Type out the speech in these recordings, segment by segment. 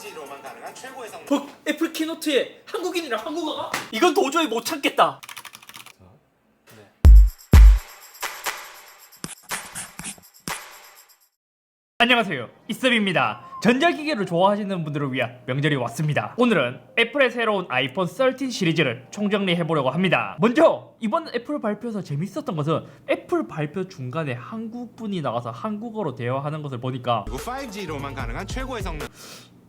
5G로만 가능한 최고의 성능. 어, 애플 키노트에 한국인이랑 한국어가? 이건 도저히 못 참겠다. 안녕하세요 이습입니다 전자기기를 좋아하시는 분들을 위한 명절이 왔습니다 오늘은 애플의 새로운 아이폰 13 시리즈를 총정리해보려고 합니다 먼저 이번 애플 발표에서 재밌었던 것은 애플 발표 중간에 한국분이 나와서 한국어로 대화하는 것을 보니까 그리고 5G로만 가능한 최고의 성능.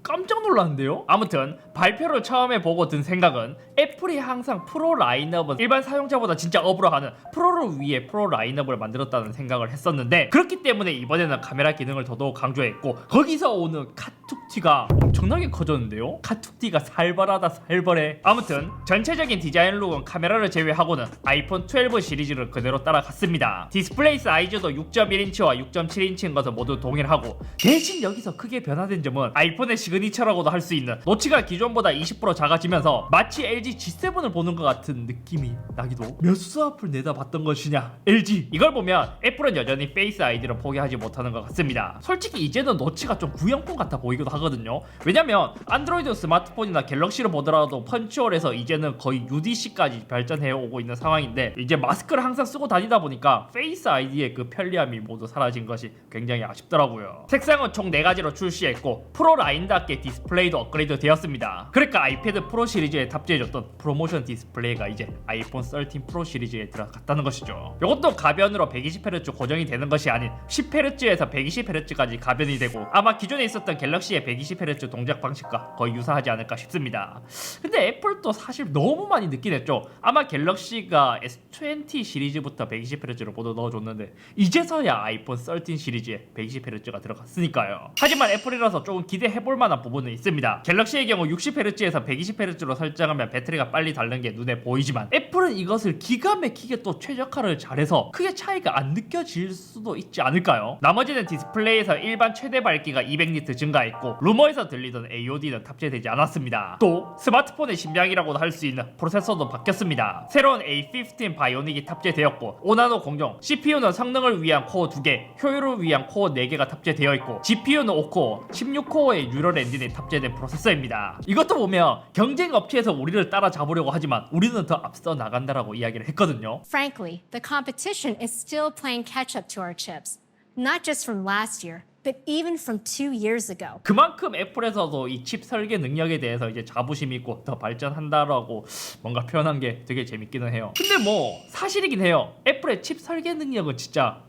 깜짝 놀랐는데요? 아무튼 발표를 처음에 보고 든 생각은 애플이 항상 프로 라인업은 일반 사용자보다 진짜 업으로 하는 프로를 위해 프로 라인업을 만들었다는 생각을 했었는데 그렇기 때문에 이번에는 카메라 기능을 더더욱 강조했고 거기서 오는 카툭티가 엄청나게 커졌는데요? 카툭티가 살벌하다 살벌해 아무튼 전체적인 디자인 룩은 카메라를 제외하고는 아이폰 12 시리즈를 그대로 따라갔습니다 디스플레이 사이즈도 6.1인치와 6.7인치인 것은 모두 동일하고 대신 여기서 크게 변화된 점은 아이폰의 시 그니처라고도 할 수 있는 노치가 기존보다 20% 작아지면서 마치 LG G7을 보는 것 같은 느낌이 나기도 몇 수 앞을 내다봤던 것이냐 LG 이걸 보면 애플은 여전히 페이스 아이디를 포기하지 못하는 것 같습니다. 솔직히 이제는 노치가 좀 구형폰 같아 보이기도 하거든요. 왜냐면 안드로이드 스마트폰이나 갤럭시를 보더라도 펀치홀에서 이제는 거의 UDC까지 발전해 오고 있는 상황인데 이제 마스크를 항상 쓰고 다니다 보니까 페이스 아이디의 그 편리함이 모두 사라진 것이 굉장히 아쉽더라고요. 색상은 총 4가지로 출시했고 프로 라인 답게 디스플레이도 업그레이드 되었습니다. 그러니까 아이패드 프로 시리즈에 탑재해줬던 프로모션 디스플레이가 이제 아이폰 13 프로 시리즈에 들어갔다는 것이죠. 이것도 가변으로 120Hz 고정이 되는 것이 아닌 10Hz에서 120Hz까지 가변이 되고 아마 기존에 있었던 갤럭시의 120Hz 동작 방식과 거의 유사하지 않을까 싶습니다. 근데 애플도 사실 너무 많이 늦긴 했죠. 아마 갤럭시가 S20 시리즈부터 120Hz를 모두 넣어줬는데 이제서야 아이폰 13 시리즈에 120Hz가 들어갔으니까요. 하지만 애플이라서 조금 기대해볼 만한 부분은 있습니다 갤럭시의 경우 60Hz에서 120Hz로 설정하면 배터리가 빨리 닳는 게 눈에 보이지만 애플은 이것을 기가 막히게 또 최적화를 잘해서 크게 차이가 안 느껴질 수도 있지 않을까요? 나머지는 디스플레이에서 일반 최대 밝기가 200니트 증가했고 루머에서 들리던 AOD는 탑재되지 않았습니다. 또 스마트폰의 심장이라고도 할 수 있는 프로세서도 바뀌었습니다. 새로운 A15 바이오닉이 탑재되었고 5나노 공정, CPU는 성능을 위한 코어 2개, 효율을 위한 코어 4개가 탑재되어 있고 GPU는 5코어, 16코어의 뉴럴 엔진이 탑재된 프로세서입니다. 이것도 보면 경쟁 업체에서 우리를 따라잡으려고 하지만 우리는 더 앞서 나간다라고 이야기를 했거든요. Frankly, the competition is still playing catch up to our chips, not just from last year, but even from two years ago. 그만큼 애플에서도 이 칩 설계 능력에 대해서 이제 자부심 있고 더 발전한다라고 뭔가 표현한 게 되게 재밌기는 해요. 근데 뭐 사실이긴 해요. 애플의 칩 설계 능력은 진짜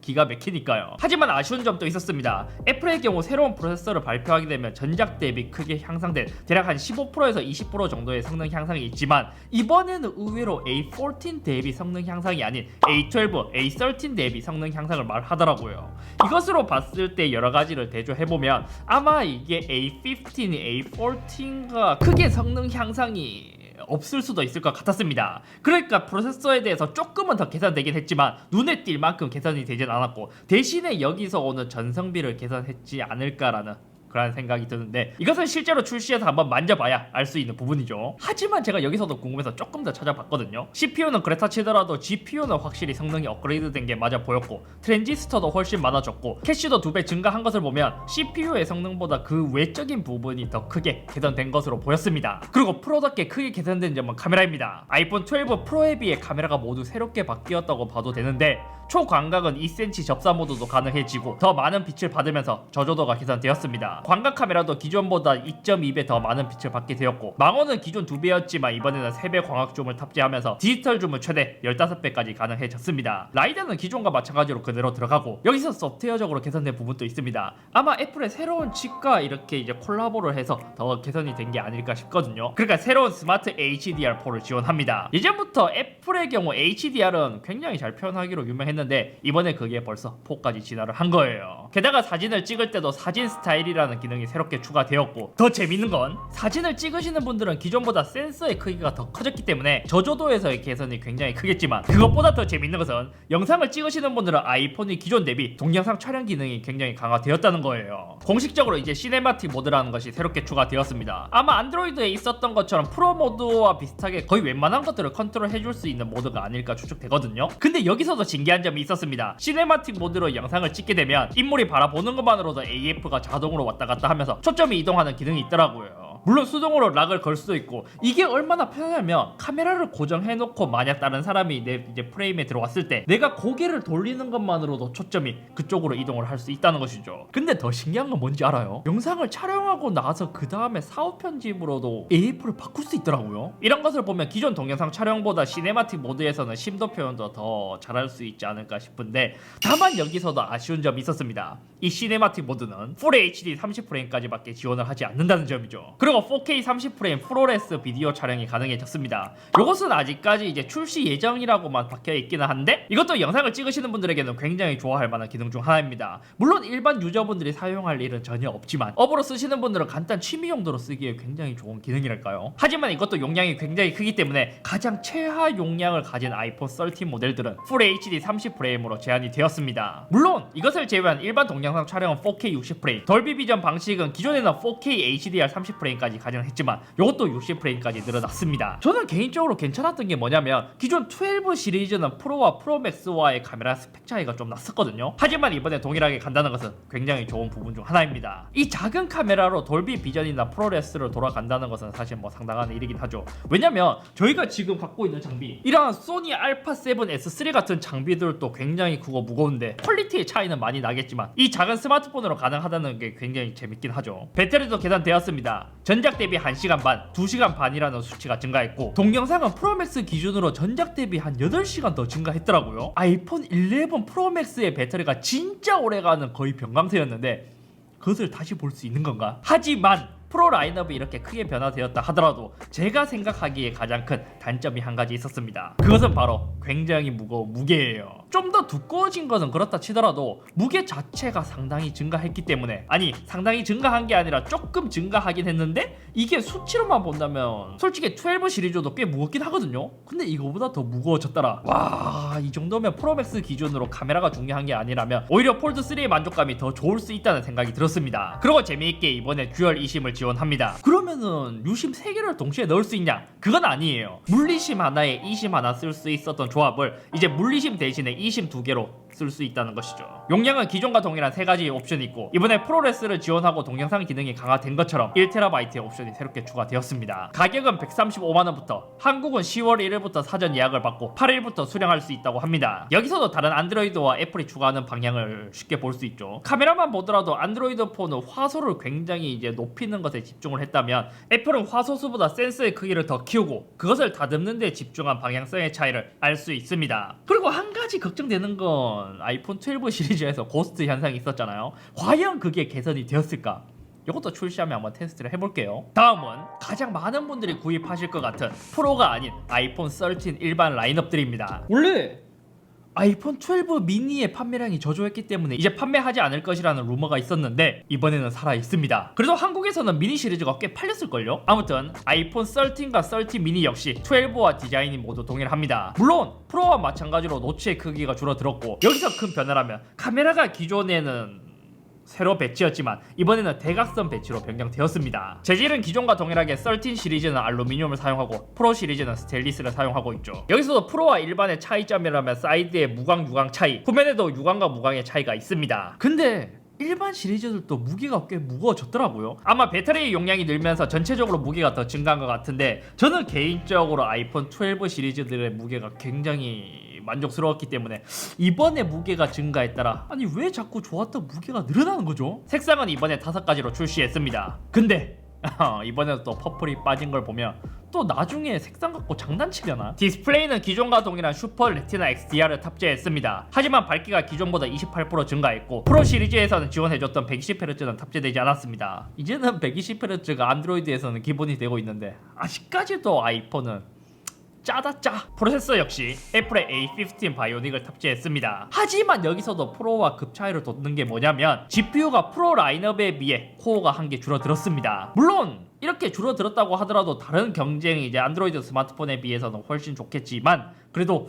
기가 막히니까요. 하지만 아쉬운 점도 있었습니다. 애플의 경우 새로운 프로세서를 발표하게 되면 전작 대비 크게 향상된 대략 한 15%에서 20% 정도의 성능 향상이 있지만 이번에는 의외로 A14 대비 성능 향상이 아닌 A12, A13 대비 성능 향상을 말하더라고요. 이것으로 봤을 때 여러 가지를 대조해 보면 아마 이게 A15, A14과 크게 성능 향상이 없을 수도 있을 것 같았습니다. 그러니까 프로세서에 대해서 조금은 더 개선되긴 했지만 눈에 띌 만큼 개선이 되진 않았고 대신에 여기서 오는 전성비를 개선했지 않을까라는 그런 생각이 드는데 이것은 실제로 출시해서 한번 만져봐야 알 수 있는 부분이죠. 하지만 제가 여기서도 궁금해서 조금 더 찾아봤거든요. CPU는 그렇다 치더라도 GPU는 확실히 성능이 업그레이드된 게 맞아 보였고 트랜지스터도 훨씬 많아졌고 캐시도 두 배 증가한 것을 보면 CPU의 성능보다 그 외적인 부분이 더 크게 개선된 것으로 보였습니다. 그리고 프로답게 크게 개선된 점은 카메라입니다. 아이폰 12 프로에 비해 카메라가 모두 새롭게 바뀌었다고 봐도 되는데 초광각은 2cm 접사 모드도 가능해지고 더 많은 빛을 받으면서 저조도가 개선되었습니다. 광각 카메라도 기존보다 2.2배 더 많은 빛을 받게 되었고 망원은 기존 2배였지만 이번에는 3배 광학 줌을 탑재하면서 디지털 줌은 최대 15배까지 가능해졌습니다. 라이다는 기존과 마찬가지로 그대로 들어가고 여기서 소프트웨어적으로 개선된 부분도 있습니다. 아마 애플의 새로운 칩과 이렇게 이제 콜라보를 해서 더 개선이 된 게 아닐까 싶거든요. 그러니까 새로운 스마트 HDR4를 지원합니다. 예전부터 애플의 경우 HDR은 굉장히 잘 표현하기로 유명했는데 이번에 그게 벌써 4까지 진화를 한 거예요. 게다가 사진을 찍을 때도 사진 스타일이라는 기능이 새롭게 추가되었고 더 재밌는 건 사진을 찍으시는 분들은 기존보다 센서의 크기가 더 커졌기 때문에 저조도에서의 개선이 굉장히 크겠지만 그것보다 더 재밌는 것은 영상을 찍으시는 분들은 아이폰이 기존 대비 동영상 촬영 기능이 굉장히 강화되었다는 거예요. 공식적으로 이제 시네마틱 모드라는 것이 새롭게 추가되었습니다. 아마 안드로이드에 있었던 것처럼 프로 모드와 비슷하게 거의 웬만한 것들을 컨트롤 해 줄 수 있는 모드가 아닐까 추측되거든요. 근데 여기서도 신기한 점이 있었습니다. 시네마틱 모드로 영상을 찍게 되면 인물이 바라보는 것만으로도 AF가 자동으로 왔다 왔다 갔다 하면서 초점이 이동하는 기능이 있더라고요. 물론 수동으로 락을 걸 수도 있고 이게 얼마나 편하냐면 카메라를 고정해놓고 만약 다른 사람이 내 이제 프레임에 들어왔을 때 내가 고개를 돌리는 것만으로도 초점이 그쪽으로 이동을 할 수 있다는 것이죠. 근데 더 신기한 건 뭔지 알아요? 영상을 촬영하고 나서 그 다음에 사후 편집으로도 AF를 바꿀 수 있더라고요. 이런 것을 보면 기존 동영상 촬영보다 시네마틱 모드에서는 심도 표현도 더 잘할 수 있지 않을까 싶은데 다만 여기서도 아쉬운 점이 있었습니다. 이 시네마틱 모드는 풀 HD 30프레임까지밖에 지원을 하지 않는다는 점이죠. 그리고 4K 30프레임 프로레스 비디오 촬영이 가능해졌습니다. 이것은 아직까지 이제 출시 예정이라고만 박혀 있기는 한데 이것도 영상을 찍으시는 분들에게는 굉장히 좋아할 만한 기능 중 하나입니다. 물론 일반 유저분들이 사용할 일은 전혀 없지만 업으로 쓰시는 분들은 간단 취미 용도로 쓰기에 굉장히 좋은 기능이랄까요. 하지만 이것도 용량이 굉장히 크기 때문에 가장 최하 용량을 가진 아이폰 13 모델들은 풀 HD 30프레임으로 제한이 되었습니다. 물론 이것을 제외한 일반 동영상 촬영은 4K 60프레임, dolby 비전 방식은 기존에는 4K HDR 30프레임 까지 가능했지만 이것도 60프레임까지 늘어났습니다. 저는 개인적으로 괜찮았던 게 뭐냐면 기존 12 시리즈는 프로와 프로맥스와의 카메라 스펙 차이가 좀 났었거든요. 하지만 이번에 동일하게 간다는 것은 굉장히 좋은 부분 중 하나입니다. 이 작은 카메라로 돌비 비전이나 프로레스로 돌아간다는 것은 사실 뭐 상당한 일이긴 하죠. 왜냐면 저희가 지금 갖고 있는 장비 이러한 소니 알파 7 S3 같은 장비들도 굉장히 크고 무거운데 퀄리티의 차이는 많이 나겠지만 이 작은 스마트폰으로 가능하다는 게 굉장히 재밌긴 하죠. 배터리도 계산되었습니다. 전작 대비 1시간 반, 2시간 반이라는 수치가 증가했고 동영상은 프로맥스 기준으로 전작 대비 한 8시간 더 증가했더라고요. 아이폰 11 프로맥스의 배터리가 진짜 오래가는 거의 병감세였는데 그것을 다시 볼 수 있는 건가? 하지만 프로 라인업이 이렇게 크게 변화되었다 하더라도 제가 생각하기에 가장 큰 단점이 한 가지 있었습니다. 그것은 바로 굉장히 무거운 무게예요. 좀 더 두꺼워진 것은 그렇다 치더라도 무게 자체가 상당히 증가했기 때문에 아니 상당히 증가한 게 아니라 조금 증가하긴 했는데 이게 수치로만 본다면 솔직히 12 시리즈도 꽤 무겁긴 하거든요. 근데 이거보다 더 무거워졌더라. 와 이 정도면 프로맥스 기준으로 카메라가 중요한 게 아니라면 오히려 폴드 3의 만족감이 더 좋을 수 있다는 생각이 들었습니다. 그리고 재미있게 이번에 듀얼 e심을 지원합니다. 그러면은 유심 3개를 동시에 넣을 수 있냐? 그건 아니에요. 물리심 하나에 e심 하나 쓸 수 있었던 조합을 이제 물리심 대신에 e심 두 개로 쓸 수 있다는 것이죠. 용량은 기존과 동일한 세 가지 옵션이 있고 이번에 프로레스를 지원하고 동영상 기능이 강화된 것처럼 1TB의 옵션이 새롭게 추가되었습니다. 가격은 135만 원부터 한국은 10월 1일부터 사전 예약을 받고 8일부터 수령할 수 있다고 합니다. 여기서도 다른 안드로이드와 애플이 추가하는 방향을 쉽게 볼 수 있죠. 카메라만 보더라도 안드로이드 폰은 화소를 굉장히 이제 높이는 것에 집중을 했다면 애플은 화소 수보다 센서의 크기를 더 키우고 그것을 다듬는 데 집중한 방향성의 차이를 알 수 있습니다. 그리고 한 가지 걱정되는 건 아이폰 12 시리즈에서 고스트 현상이 있었잖아요. 과연 그게 개선이 되었을까? 이것도 출시하면 한번 테스트를 해볼게요. 다음은 가장 많은 분들이 구입하실 것 같은 프로가 아닌 아이폰 13 일반 라인업들입니다. 원래 아이폰 12 미니의 판매량이 저조했기 때문에 이제 판매하지 않을 것이라는 루머가 있었는데 이번에는 살아 있습니다. 그래도 한국에서는 미니 시리즈가 꽤 팔렸을걸요? 아무튼 아이폰 13과 13 미니 역시 12와 디자인이 모두 동일합니다. 물론 프로와 마찬가지로 노치의 크기가 줄어들었고 여기서 큰 변화라면 카메라가 기존에는 새로 배치였지만 이번에는 대각선 배치로 변경되었습니다. 재질은 기존과 동일하게 13 시리즈는 알루미늄을 사용하고 프로 시리즈는 스테인리스를 사용하고 있죠. 여기서도 프로와 일반의 차이점이라면 사이드의 무광 유광 차이, 후면에도 유광과 무광의 차이가 있습니다. 근데 일반 시리즈들도 무게가 꽤 무거워졌더라고요. 아마 배터리 용량이 늘면서 전체적으로 무게가 더 증가한 것 같은데 저는 개인적으로 아이폰 12 시리즈들의 무게가 굉장히 만족스러웠기 때문에 이번에 무게가 증가했더라. 아니 왜 자꾸 좋았던 무게가 늘어나는 거죠? 색상은 이번에 다섯 가지로 출시했습니다. 근데 이번에도 또 퍼플이 빠진 걸 보면 또 나중에 색상 갖고 장난치려나? 디스플레이는 기존과 동일한 슈퍼 레티나 XDR을 탑재했습니다. 하지만 밝기가 기존보다 28% 증가했고 프로 시리즈에서는 지원해줬던 120Hz는 탑재되지 않았습니다. 이제는 120Hz가 안드로이드에서는 기본이 되고 있는데 아직까지도 아이폰은 짜다 짜. 프로세서 역시 애플의 A15 바이오닉을 탑재했습니다. 하지만 여기서도 프로와 급 차이를 뒀는 게 뭐냐면 GPU가 프로 라인업에 비해 코어가 한 개 줄어들었습니다. 물론 이렇게 줄어들었다고 하더라도 다른 경쟁이 이제 안드로이드 스마트폰에 비해서는 훨씬 좋겠지만 그래도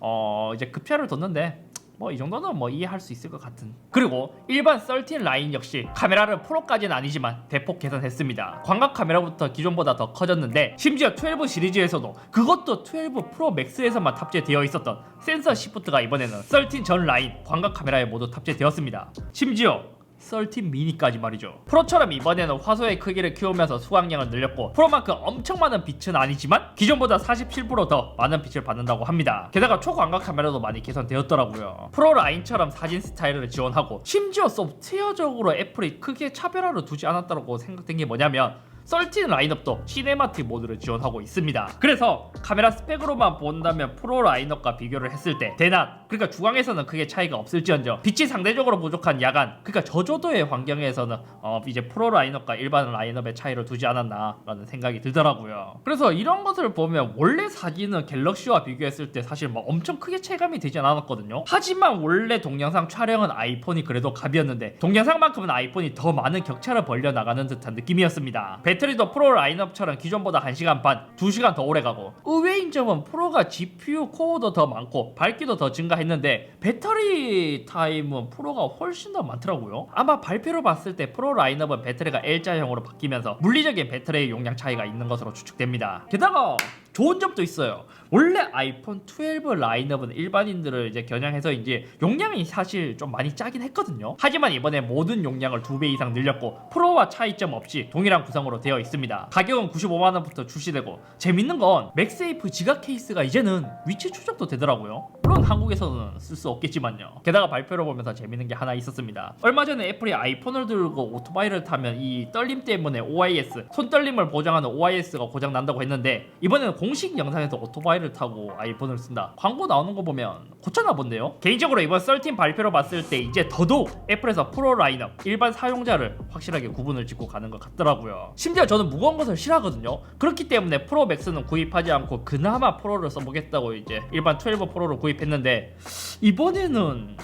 어 이제 급 차이를 뒀는데 뭐 이 정도는 뭐 이해할 수 있을 것 같은. 그리고 일반 13 라인 역시 카메라를 프로까지는 아니지만 대폭 개선했습니다. 광각 카메라부터 기존보다 더 커졌는데 심지어 12 시리즈에서도 그것도 12 프로 맥스에서만 탑재되어 있었던 센서 시프트가 이번에는 13전 라인 광각 카메라에 모두 탑재되었습니다. 심지어 13 미니까지 말이죠. 프로처럼 이번에는 화소의 크기를 키우면서 수강량을 늘렸고 프로만큼 엄청 많은 빛은 아니지만 기존보다 47%더 많은 빛을 받는다고 합니다. 게다가 초광각 카메라도 많이 개선되었더라고요. 프로 라인처럼 사진 스타일을 지원하고 심지어 소프트웨어적으로 애플이 크게 차별화를 두지 않았다고 생각된 게 뭐냐면 13 라인업도 시네마틱 모드를 지원하고 있습니다. 그래서 카메라 스펙으로만 본다면 프로 라인업과 비교를 했을 때 대낮, 그러니까 주광에서는 크게 차이가 없을지언정 빛이 상대적으로 부족한 야간, 그러니까 저조도의 환경에서는 어, 이제 프로 라인업과 일반 라인업의 차이를 두지 않았나라는 생각이 들더라고요. 그래서 이런 것을 보면 원래 사진은 갤럭시와 비교했을 때 사실 뭐 엄청 크게 체감이 되지 않았거든요. 하지만 원래 동영상 촬영은 아이폰이 그래도 갑이었는데 동영상만큼은 아이폰이 더 많은 격차를 벌려 나가는 듯한 느낌이었습니다. 배터리 도 프로 라인업처럼 기존보다 1시간 반, 2시간 더 오래 가고 의외인 점은 프로가 GPU 코어도 더 많고 밝기도 더 증가했는데 배터리 타임은 프로가 훨씬 더 많더라고요. 아마 발표로 봤을 때 프로 라인업은 배터리가 L자형으로 바뀌면서 물리적인 배터리 용량 차이가 있는 것으로 추측됩니다. 게다가 좋은 점도 있어요. 원래 아이폰 12 라인업은 일반인들을 이제 겨냥해서 이제 용량이 사실 좀 많이 짜긴 했거든요. 하지만 이번에 모든 용량을 두배 이상 늘렸고 프로와 차이점 없이 동일한 구성으로 되어 있습니다. 가격은 95만 원부터 출시되고 재밌는 건 맥세이프 지갑 케이스가 이제는 위치 추적도 되더라고요. 물론 한국에서는 쓸 수 없겠지만요. 게다가 발표를 보면서 재밌는 게 하나 있었습니다. 얼마 전에 애플이 아이폰을 들고 오토바이를 타면 이 떨림 때문에 OIS 손떨림을 보장하는 OIS가 고장 난다고 했는데 이번에는 공식 영상에서 오토바이를 타고 아이폰을 쓴다. 광고 나오는 거 보면 고쳤나 본데요. 개인적으로 이번 13 발표로 봤을 때 이제 더더욱 애플에서 프로 라인업 일반 사용자를 확실하게 구분을 짓고 가는 것 같더라고요. 심지어 저는 무거운 것을 싫어하거든요. 그렇기 때문에 프로 맥스는 구입하지 않고 그나마 프로를 써보겠다고 이제 일반 12 프로를 구입했는데 이번에는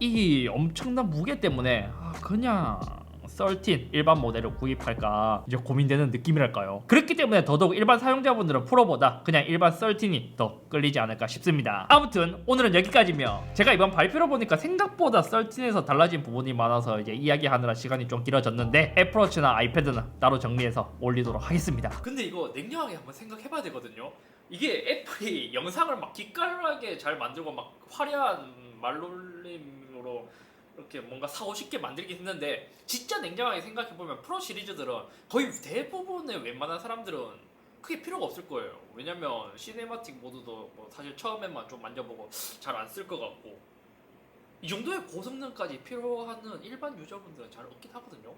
이 엄청난 무게 때문에 아, 그냥 13 일반 모델을 구입할까 이제 고민되는 느낌이랄까요. 그렇기 때문에 더더욱 일반 사용자분들은 프로보다 그냥 일반 13이 더 끌리지 않을까 싶습니다. 아무튼 오늘은 여기까지며 제가 이번 발표를 보니까 생각보다 13에서 달라진 부분이 많아서 이제 이야기하느라 시간이 좀 길어졌는데 애플워치나 아이패드는 따로 정리해서 올리도록 하겠습니다. 근데 이거 냉정하게 한번 생각해봐야 되거든요. 이게 애플이 영상을 막 기깔나게 잘 만들고 막 화려한 말놀림으로 이렇게 뭔가 사고 싶게 만들긴 했는데 진짜 냉정하게 생각해 보면 프로 시리즈들은 거의 대부분의 웬만한 사람들은 크게 필요가 없을 거예요. 왜냐면 시네마틱 모드도 뭐 사실 처음에만 좀 만져보고 잘 안 쓸 것 같고 이 정도의 고성능까지 필요하는 일반 유저분들은 잘 없긴 하거든요.